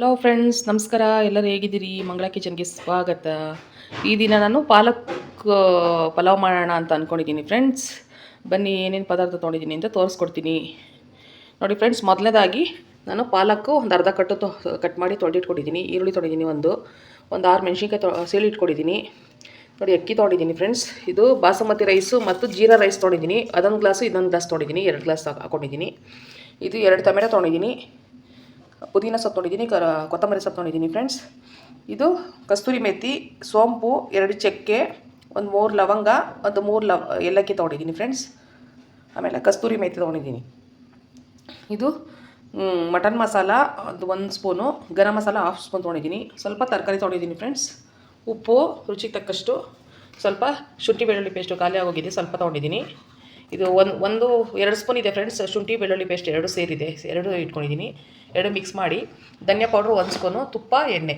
Hello friends ನಮಸ್ಕಾರ. ಎಲ್ಲರೂ ಹೇಗಿದ್ದೀರಿ? ಮಂಗಳ ಕಿಚನ್ಗೆ ಸ್ವಾಗತ. ಈ ದಿನ ನಾನು ಪಾಲಕ್ ಪಲಾವ್ ಮಾಡೋಣ ಅಂತ ಅಂದ್ಕೊಂಡಿದ್ದೀನಿ ಫ್ರೆಂಡ್ಸ್ ಬನ್ನಿ ಏನೇನು ಪದಾರ್ಥ ತೊಗೊಂಡಿದ್ದೀನಿ ಅಂತ ತೋರಿಸ್ಕೊಡ್ತೀನಿ. ನೋಡಿ ಫ್ರೆಂಡ್ಸ್ ಮೊದಲನೇದಾಗಿ ನಾನು ಪಾಲಕ್ಕು ಒಂದು ಅರ್ಧ ಕಟ್ಟು ಕಟ್ ಮಾಡಿ ತೊಳೆದಿಟ್ಕೊಂಡಿದ್ದೀನಿ. ಈರುಳ್ಳಿ ತೊಗೊಂಡಿದ್ದೀನಿ ಒಂದು. ಒಂದು ಆರು ಮೆಣಸಿನ್ಕಾಯಿ ತೊ ಸೀಳಿ ಇಟ್ಕೊಂಡಿದ್ದೀನಿ. ನೋಡಿ ಅಕ್ಕಿ ತೊಗೊಂಡಿದ್ದೀನಿ ಫ್ರೆಂಡ್ಸ್ ಇದು ಬಾಸುಮತಿ ರೈಸು ಮತ್ತು ಜೀರಾ ರೈಸ್ ತೊಗೊಂಡಿದ್ದೀನಿ ಅದೊಂದು ಗ್ಲಾಸು ಇದೊಂದು ಗ್ಲಾಸ್ ತೊಗೊಂಡಿದ್ದೀನಿ ಎರಡು ಗ್ಲಾಸ್ ಹಾಕೊಂಡಿದ್ದೀನಿ. ಇದು ಎರಡು ಟೊಮೆಟೊ ತೊಗೊಂಡಿದ್ದೀನಿ ಪುದೀನ ಸೊಪ್ಪು ತೊಗೊಂಡಿದ್ದೀನಿ ಕ ಕೊತ್ತಂಬರಿ ಸೊಪ್ಪು ತೊಗೊಂಡಿದ್ದೀನಿ ಫ್ರೆಂಡ್ಸ್ ಇದು ಕಸ್ತೂರಿ ಮೆಥಿ ಸೋಂಪು, ಎರಡು ಚಕ್ಕೆ, ಒಂದು ಮೂರು ಲವಂಗ, ಒಂದು ಮೂರು ಲವ್, ಏಲಕ್ಕಿ ತೊಗೊಂಡಿದ್ದೀನಿ ಫ್ರೆಂಡ್ಸ್ ಆಮೇಲೆ ಕಸ್ತೂರಿ ಮೆಥಿ ತೊಗೊಂಡಿದ್ದೀನಿ. ಇದು ಮಟನ್ ಮಸಾಲ, ಅದು ಒಂದು spoon garam masala half spoon ತೊಗೊಂಡಿದ್ದೀನಿ. ಸ್ವಲ್ಪ ತರಕಾರಿ ತೊಗೊಂಡಿದ್ದೀನಿ ಫ್ರೆಂಡ್ಸ್ ಉಪ್ಪು, ರುಚಿಗೆ ತಕ್ಕಷ್ಟು ಸ್ವಲ್ಪ ಶುಂಠಿ ಬೆಳ್ಳುಳ್ಳಿ ಪೇಸ್ಟು ಖಾಲಿ ಆಗೋಗಿದೆ, ಸ್ವಲ್ಪ ತೊಗೊಂಡಿದ್ದೀನಿ. ಇದು ಒಂದು ಒಂದು, ಎರಡು ಸ್ಪೂನ್ ಇದೆ ಫ್ರೆಂಡ್ಸ್ ಶುಂಠಿ, ಬೆಳ್ಳುಳ್ಳಿ ಪೇಸ್ಟ್ ಎರಡು ಸೇರಿದೆ. ಎರಡು ಇಟ್ಕೊಂಡಿದ್ದೀನಿ ಎರಡು ಮಿಕ್ಸ್ ಮಾಡಿ. ಧನಿಯಾ ಪೌಡ್ರು ಒಂದು ಸ್ಪೂನು ತುಪ್ಪ, ಎಣ್ಣೆ.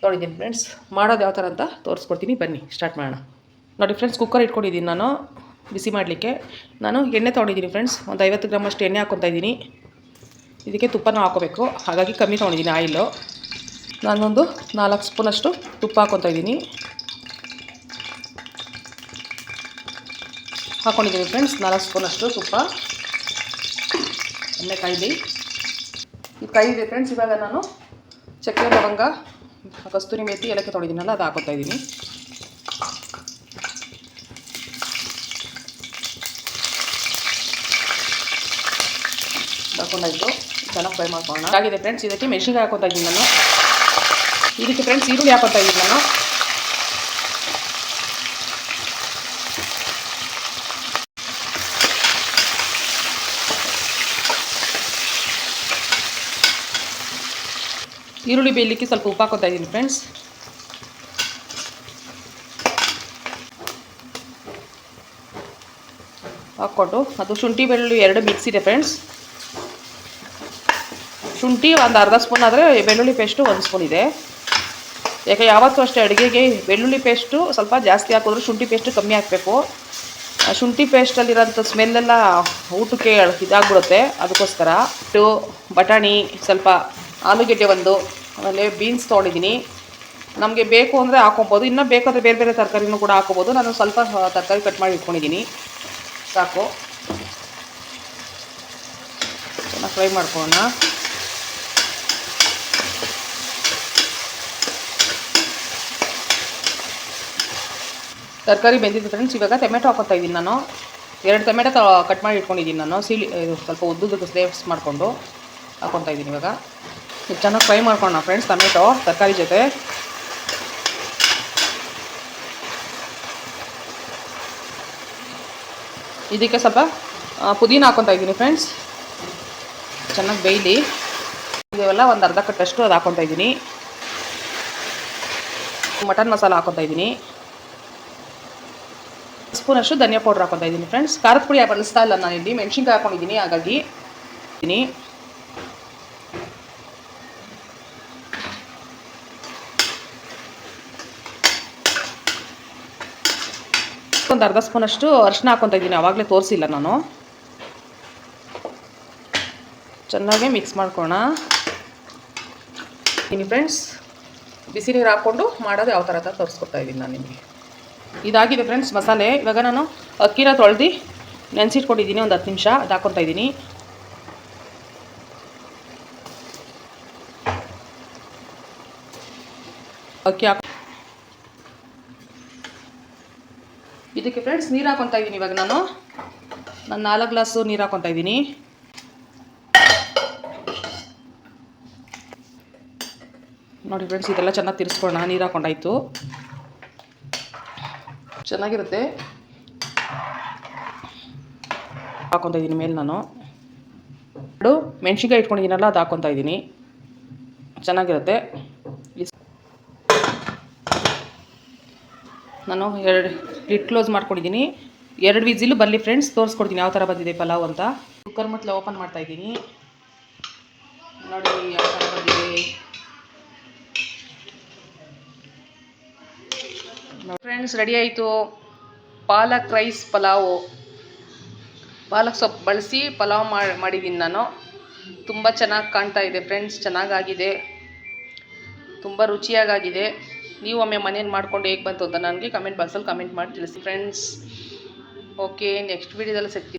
ತೊಗೊಂಡಿದ್ದೀನಿ ಫ್ರೆಂಡ್ಸ್ ಮಾಡೋದು ಯಾವ ಥರ ಅಂತ ತೋರಿಸ್ಕೊಡ್ತೀನಿ. ಬನ್ನಿ ಸ್ಟಾರ್ಟ್ ಮಾಡೋಣ. ನೋಡಿ ಫ್ರೆಂಡ್ಸ್ ಕುಕ್ಕರ್ ಇಟ್ಕೊಂಡಿದ್ದೀನಿ ನಾನು. ಬಿಸಿ ಮಾಡಲಿಕ್ಕೆ. ನಾನು ಎಣ್ಣೆ ತೊಗೊಂಡಿದ್ದೀನಿ ಫ್ರೆಂಡ್ಸ್ ಒಂದು ಐವತ್ತು ಗ್ರಾಮಷ್ಟು ಎಣ್ಣೆ ಹಾಕ್ಕೊತಾ ಇದ್ದೀನಿ. ಇದಕ್ಕೆ ತುಪ್ಪನೂ ಹಾಕೋಬೇಕು ಹಾಗಾಗಿ ಕಮ್ಮಿ ತೊಗೊಂಡಿದ್ದೀನಿ ಆಯಿಲು ನಾನೊಂದು ನಾಲ್ಕು ಸ್ಪೂನಷ್ಟು ತುಪ್ಪ ಹಾಕ್ಕೊತಾ ಇದ್ದೀನಿ. ಹಾಕ್ಕೊಂಡಿದ್ದೀನಿ ಫ್ರೆಂಡ್ಸ್ ನಾಲ್ಕು ಸ್ಪೂನಷ್ಟು ತುಪ್ಪ ಎಣ್ಣೆ ಕಾಯಿಲಿ ಈ ಕಾಯಿದೆ ಫ್ರೆಂಡ್ಸ್ ಇವಾಗ ನಾನು ಚಕ್ಕೆ ಲವಂಗ, ಕಸ್ತೂರಿ ಮೇಥಿ ಏಲಕ್ಕಿ ತೊಗೊಂಡಿದ್ದೀನಲ್ಲ ಅದು ಹಾಕೋತಾ ಇದ್ದೀನಿ. ಹಾಕೊಂಡಾಯ್ತು ಚೆನ್ನಾಗಿ ಫ್ರೈ ಮಾಡ್ಕೊಳ್ಳೋಣ. ಆಗಿದೆ ಫ್ರೆಂಡ್ಸ್ ಇದಕ್ಕೆ ಮೆಣಸಿನ್ಕಾಯಿ ಹಾಕೋತಾ ಇದ್ದೀನಿ ನಾನು. ಇದಕ್ಕೆ ಫ್ರೆಂಡ್ಸ್ ಈರುಳ್ಳಿ ಹಾಕೋತಾ ಇದ್ದೀನಿ ನಾನು. ಈರುಳ್ಳಿ ಬೇಯಲಿಕ್ಕೆ ಸ್ವಲ್ಪ ಉಪ್ಪು ಹಾಕೋತಾ ಇದ್ದೀನಿ ಫ್ರೆಂಡ್ಸ್ ಹಾಕ್ಕೊಂಡು, ಅದು ಶುಂಠಿ ಬೆಳ್ಳುಳ್ಳಿ ಎರಡು ಮಿಕ್ಸ್ ಇದೆ ಫ್ರೆಂಡ್ಸ್ ಶುಂಠಿ ಒಂದು ಅರ್ಧ ಸ್ಪೂನ್ ಆದರೆ ಬೆಳ್ಳುಳ್ಳಿ ಪೇಸ್ಟು ಒಂದು ಸ್ಪೂನ್ ಇದೆ. ಯಾಕೆ, ಯಾವತ್ತೂ ಅಷ್ಟೇ ಅಡುಗೆಗೆ ಬೆಳ್ಳುಳ್ಳಿ ಪೇಸ್ಟು ಸ್ವಲ್ಪ ಜಾಸ್ತಿ ಹಾಕಿದ್ರು ಶುಂಠಿ ಪೇಸ್ಟು ಕಮ್ಮಿ ಹಾಕಬೇಕು. ಶುಂಠಿ ಪೇಸ್ಟಲ್ಲಿರೋಂಥ ಸ್ಮೆಲ್ಲೆಲ್ಲ ಊಟಕ್ಕೆ ಇದಾಗ್ಬಿಡುತ್ತೆ. ಅದಕ್ಕೋಸ್ಕರ ಟು ಬಟಾಣಿ, ಸ್ವಲ್ಪ ಆಲೂಗೆಡ್ಡೆ ಒಂದು ಆಮೇಲೆ ಬೀನ್ಸ್ ತೊಗೊಂಡಿದ್ದೀನಿ ನಮಗೆ ಬೇಕು ಅಂದರೆ ಹಾಕೊಬೋದು. ಇನ್ನೂ ಬೇಕಾದರೆ ಬೇರೆ ಬೇರೆ ತರಕಾರಿನೂ ಕೂಡ ಹಾಕೋಬೋದು. ನಾನು ಸ್ವಲ್ಪ ತರಕಾರಿ ಕಟ್ ಮಾಡಿ ಇಟ್ಕೊಂಡಿದ್ದೀನಿ ಸಾಕು. ಚೆನ್ನಾಗಿ ಫ್ರೈ ಮಾಡ್ಕೊಳ್ಳೋಣ. ತರಕಾರಿ ಬೆಂದಿದ್ದು ಫ್ರೆಂಡ್ಸ್ ಇವಾಗ ಟೊಮೆಟೊ ಹಾಕೋತಾ ಇದ್ದೀನಿ ನಾನು. ಎರಡು ಟೊಮೆಟೊ ಕಟ್ ಮಾಡಿ ಇಟ್ಕೊಂಡಿದ್ದೀನಿ ನಾನು. ಸೀಳಿ ಸ್ವಲ್ಪ ಉದ್ದುದಕ್ಕೆ ಸ್ಲೇವ್ಸ್ ಮಾಡಿಕೊಂಡು ಹಾಕೊತಾ ಇದ್ದೀನಿ ಇವಾಗ. ಇದು ಚೆನ್ನಾಗಿ ಫ್ರೈ ಮಾಡ್ಕೊಳ್ಳೋಣ ಫ್ರೆಂಡ್ಸ್ ಟೊಮೆಟೊ, ತರಕಾರಿ ಜೊತೆ. ಇದಕ್ಕೆ ಸ್ವಲ್ಪ ಪುದೀನ ಹಾಕೊತಾ ಇದ್ದೀನಿ ಫ್ರೆಂಡ್ಸ್ ಚೆನ್ನಾಗಿ ಬೇಯ್ಲಿ. ಇದೆಲ್ಲ ಒಂದು ಅರ್ಧ ಕಟ್ಟಷ್ಟು ಅದು ಹಾಕೊತಾ ಇದ್ದೀನಿ. ಮಟನ್ ಮಸಾಲ ಹಾಕ್ಕೊತಾ ಇದ್ದೀನಿ. ಸ್ಪೂನಷ್ಟು ಧನಿಯಾ ಪೌಡ್ರ್ ಹಾಕೊತಾ ಇದ್ದೀನಿ ಫ್ರೆಂಡ್ಸ್ ಖಾರದ ಪುಡಿ ಬಳಸ್ತಾ ಇಲ್ಲ ನಾನು ಇಲ್ಲಿ ಮೆಣಸಿನ್ಕಾಯಿ ಹಾಕೊಂಡಿದ್ದೀನಿ, ಹಾಗಾಗಿ. ಇದ್ದೀನಿ. ಒಂದು ಅರ್ಧ ಸ್ಪೂನಷ್ಟು ಅರಿಶಿನ ಹಾಕೊತಾ ಇದ್ದೀನಿ. ಆವಾಗಲೇ ತೋರಿಸಿಲ್ಲ ನಾನು. ಚೆನ್ನಾಗಿ ಮಿಕ್ಸ್ ಮಾಡ್ಕೋಣ ಫ್ರೆಂಡ್ಸ್ ಬಿಸಿ ನೀರು ಹಾಕ್ಕೊಂಡು ಮಾಡೋದು ಯಾವ ಥರ ಅಂತ ತೋರಿಸ್ಕೊಡ್ತಾ ಇದ್ದೀನಿ ನಾನು ನಿಮಗೆ. ಇದಾಗಿದೆ ಫ್ರೆಂಡ್ಸ್ ಮಸಾಲೆ. ಇವಾಗ ನಾನು ಅಕ್ಕಿನ ತೊಳೆದು ನೆನೆಸಿಟ್ಕೊಂಡಿದ್ದೀನಿ ಒಂದು ಹತ್ತು ನಿಮಿಷ. ಅದು ಹಾಕ್ಕೊತಾ ಇದ್ದೀನಿ. ಅಕ್ಕಿ ಹಾಕ್ ಇದಕ್ಕೆ ಫ್ರೆಂಡ್ಸ್ ನೀರು ಹಾಕೊತಾ ಇದ್ದೀನಿ ಇವಾಗ ನಾನು. ನಾನು ನಾಲ್ಕು ಗ್ಲಾಸು ನೀರು ಹಾಕೊತಾ ಇದ್ದೀನಿ ನೋಡಿ ಫ್ರೆಂಡ್ಸ್ ಇದೆಲ್ಲ ಚೆನ್ನಾಗಿ ತಿರ್ಸ್ಕೊಳ್ಳೋಣ. ನೀರು ಹಾಕೊಂಡಾಯ್ತು. ಚೆನ್ನಾಗಿರುತ್ತೆ. ಹಾಕೊತಾ ಇದ್ದೀನಿ ಮೇಲೆ ನಾನು. ಮೆಣಸಿನ್ಕಾಯಿ ಇಟ್ಕೊಂಡಿದ್ದೀನಲ್ಲ, ಅದು ಹಾಕೊತಾ ಇದ್ದೀನಿ ಚೆನ್ನಾಗಿರುತ್ತೆ. ನಾನು ಎರಡು ಲಿಡ್ ಕ್ಲೋಸ್ ಮಾಡ್ಕೊಂಡಿದ್ದೀನಿ. ಎರಡು ವಿಸಿಲು ಬರಲಿ ಫ್ರೆಂಡ್ಸ್ ತೋರಿಸ್ಕೊಡ್ತೀನಿ ಯಾವ ಥರ ಬಂದಿದೆ ಪಲಾವ್ ಅಂತ. ಕುಕ್ಕರ್ ಮತ್ತೆ ಓಪನ್ ಮಾಡ್ತಾ ಇದ್ದೀನಿ. ನೋಡಿ ಯಾವ ಥರ ಬಂದಿದೆ. ಫ್ರೆಂಡ್ಸ್ ರೆಡಿ ಆಯಿತು. ಪಾಲಕ್ ರೈಸ್ ಪಲಾವು. ಪಾಲಕ್ ಸೊಪ್ಪು ಬಳಸಿ ಪಲಾವ್ ಮಾಡಿ ಮಾಡಿದ್ದೀನಿ ನಾನು. ತುಂಬ ಚೆನ್ನಾಗಿ ಕಾಣ್ತಾ ಇದೆ ಫ್ರೆಂಡ್ಸ್ ಚೆನ್ನಾಗಾಗಿದೆ. ತುಂಬ ರುಚಿಯಾಗಿದೆ ನೀವು ಒಮ್ಮೆ ಮನೇಲಿ ಮಾಡ್ಕೊಂಡು ಹೇಗೆ ಬಂತು ಅಂತ ನನಗೆ ಕಮೆಂಟ್ ಬಾಕ್ಸಲ್ಲಿ ಕಮೆಂಟ್ ಮಾಡಿ ತಿಳಿಸಿ. ಫ್ರೆಂಡ್ಸ್ ಓಕೆ ನೆಕ್ಸ್ಟ್ ವೀಡಿಯೋದಲ್ಲಿ ಸಿಗ್ತೀವಿ